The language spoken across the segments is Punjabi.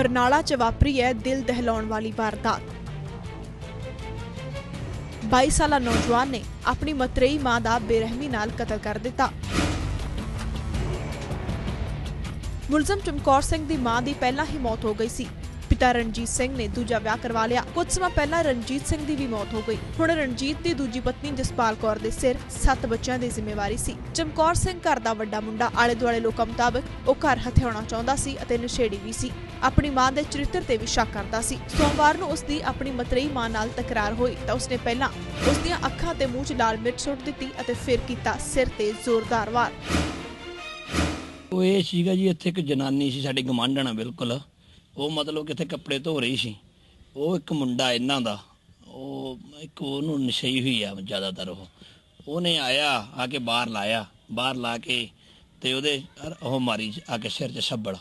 ਬਰਨਾਲਾ 'ਚ ਵਾਪਰੀ ਹੈ ਦਿਲ ਦਹਿਲਾਉਣ ਵਾਲੀ ਵਾਰਦਾਤ। 22 ਸਾਲਾ ਨੌਜਵਾਨ ਨੇ ਆਪਣੀ ਮਤਰੇਈ ਮਾਂ ਦਾ ਬੇਰਹਿਮੀ ਨਾਲ ਕਤਲ ਕਰ ਦਿੱਤਾ। ਮੁਲਜ਼ਮ ਚਮਕੌਰ ਸਿੰਘ ਦੀ ਮਾਂ ਦੀ ਪਹਿਲਾਂ ਹੀ ਮੌਤ ਹੋ ਗਈ ਸੀ। ਪਿਤਾ ਰਣਜੀਤ ਸਿੰਘ ਨੇ ਦੂਜਾ ਵਿਆਹ ਕਰਵਾ ਲਿਆ। ਕੁਝ ਸਮਾਂ ਪਹਿਲਾਂ ਰਣਜੀਤ ਸਿੰਘ ਦੀ ਵੀ ਮੌਤ ਹੋ ਗਈ। ਹੁਣ ਰਣਜੀਤ ਦੀ ਦੂਜੀ ਪਤਨੀ ਜਸਪਾਲ ਕੌਰ ਦੇ ਸਿਰ ਸੱਤ ਬੱਚਿਆਂ ਦੀ ਜ਼ਿੰਮੇਵਾਰੀ ਸੀ। ਚਮਕੌਰ ਸਿੰਘ ਘਰ ਦਾ ਵੱਡਾ ਮੁੰਡਾ ਆਲੇ ਦੁਆਲੇ ਲੋਕਾਂ ਮੁਤਾਬਕ ਉਹ ਘਰ ਹਥਿਆਉਣਾ ਚਾਹੁੰਦਾ ਸੀ ਅਤੇ ਨਸ਼ੇੜੀ ਵੀ ਸੀ। ਆਪਣੀ ਮਾਂ ਦੇ ਚਰਿੱਤਰ ਤੇ ਵੀ ਸ਼ੱਕ ਕਰਦਾ ਸੀ। ਸੋਮਵਾਰ ਨੂੰ ਉਸ ਦੀ ਆਪਣੀ ਮਤਰੇਈ ਮਾਂ ਨਾਲ ਤਕਰਾਰ ਹੋਈ ਤਾਂ ਉਸਨੇ ਪਹਿਲਾਂ ਉਸ ਦੀਆਂ ਅੱਖਾਂ ਤੇ ਮੂੰਹ 'ਚ ਲਾਲ ਮਿਰਚ ਸੁੱਟ ਦਿੱਤੀ ਅਤੇ ਫਿਰ ਕੀਤਾ ਸਿਰ ਤੇ ਜ਼ੋਰਦਾਰ ਵਾਰ। ਉਹ ਇਹ ਸੀਗਾ ਜੀ, ਇੱਥੇ ਇੱਕ ਜਨਾਨੀ ਸੀ, ਸਾਡੀ ਗਮਾਂਡਣਾ ਬਿਲਕੁਲ। ਉਹ ਮਤਲਬ ਕਿ ਇੱਥੇ ਕੱਪੜੇ ਧੋ ਰਹੀ ਸੀ। ਉਹ ਇੱਕ ਮੁੰਡਾ ਇਹਨਾਂ ਦਾ, ਉਹ ਇੱਕ ਉਹਨੂੰ ਨਸ਼ਈ ਹੋਈ ਆ ਜ਼ਿਆਦਾਤਰ ਉਹ। ਉਹਨੇ ਆਇਆ, ਆ ਕੇ ਬਾਹਰ ਲਾਇਆ। ਬਾਹਰ ਲਾ ਕੇ ਤੇ ਉਹਦੇ ਉਹ ਮਾਰੀ ਆ ਕੇ ਸਿਰ 'ਚ ਛੱਬੜ।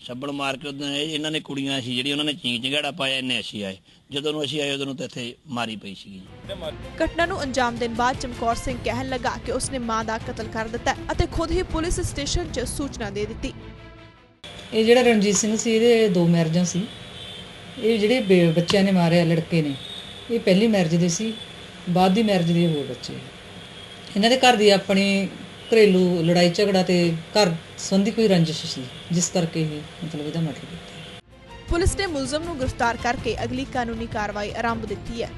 ਛੱਬੜ ਮਾਰ ਕੇ ਉਹਨੇ ਇਹਨਾਂ ਨੇ ਕੁੜੀਆਂ ਸੀ ਜਿਹੜੀ ਉਹਨਾਂ ਨੇ ਚੀਂ ਚੰਗਾੜਾ ਪਾਇਆ, ਇਹਨੇ ਅਸੀਂ ਆਏ। ਜਦੋਂ ਨੂੰ ਅਸੀਂ ਆਏ, ਉਦੋਂ ਨੂੰ ਤਾਂ ਇੱਥੇ ਮਾਰੀ ਪਈ ਸੀ ਘਟਨਾ ਨੂੰ ਅੰਜਾਮ ਦੇਣ ਬਾਅਦ ਚਮਕੌਰ ਸਿੰਘ ਕਹਿਣ ਲੱਗਾ ਕਿ ਉਸਨੇ ਮਾਂ ਦਾ ਕਤਲ ਕਰ ਦਿੱਤਾ ਅਤੇ ਖੁਦ ਹੀ ਪੁਲਿਸ ਸਟੇਸ਼ਨ 'ਚ ਸੂਚਨਾ ਦੇ ਦਿੱਤੀ। ਇਹ ਜਿਹੜਾ ਰਣਜੀਤ ਸਿੰਘ ਸੀ, ਇਹਦੇ ਦੋ ਮੈਰਿਜਾਂ ਸੀ। ਇਹ ਜਿਹੜੇ ਬੇ- ਬੱਚਿਆਂ ਨੇ ਮਾਰਿਆ, ਲੜਕੇ ਨੇ, ਇਹ ਪਹਿਲੀ ਮੈਰਿਜ ਦੇ ਸੀ, ਬਾਅਦ ਦੀ ਮੈਰਿਜ ਦੇ ਹੋਰ ਬੱਚੇ ਇਹਨਾਂ ਦੇ ਘਰ ਦੀ ਆਪਣੀ ਘਰੇਲੂ ਲੜਾਈ, ਝਗੜਾ ਤੇ ਘਰ ਸੰਬੰਧੀ ਕੋਈ ਰੰਜਿਸ਼ ਸੀ, ਜਿਸ ਕਰਕੇ ਇਹ ਮਤਲਬ ਇਹਦਾ ਮਰਡਰ ਕੀਤਾ। ਪੁਲਿਸ ਨੇ ਮੁਲਜ਼ਮ ਨੂੰ ਗ੍ਰਿਫਤਾਰ ਕਰਕੇ ਅਗਲੀ ਕਾਨੂੰਨੀ ਕਾਰਵਾਈ ਆਰੰਭ ਦਿੱਤੀ ਹੈ।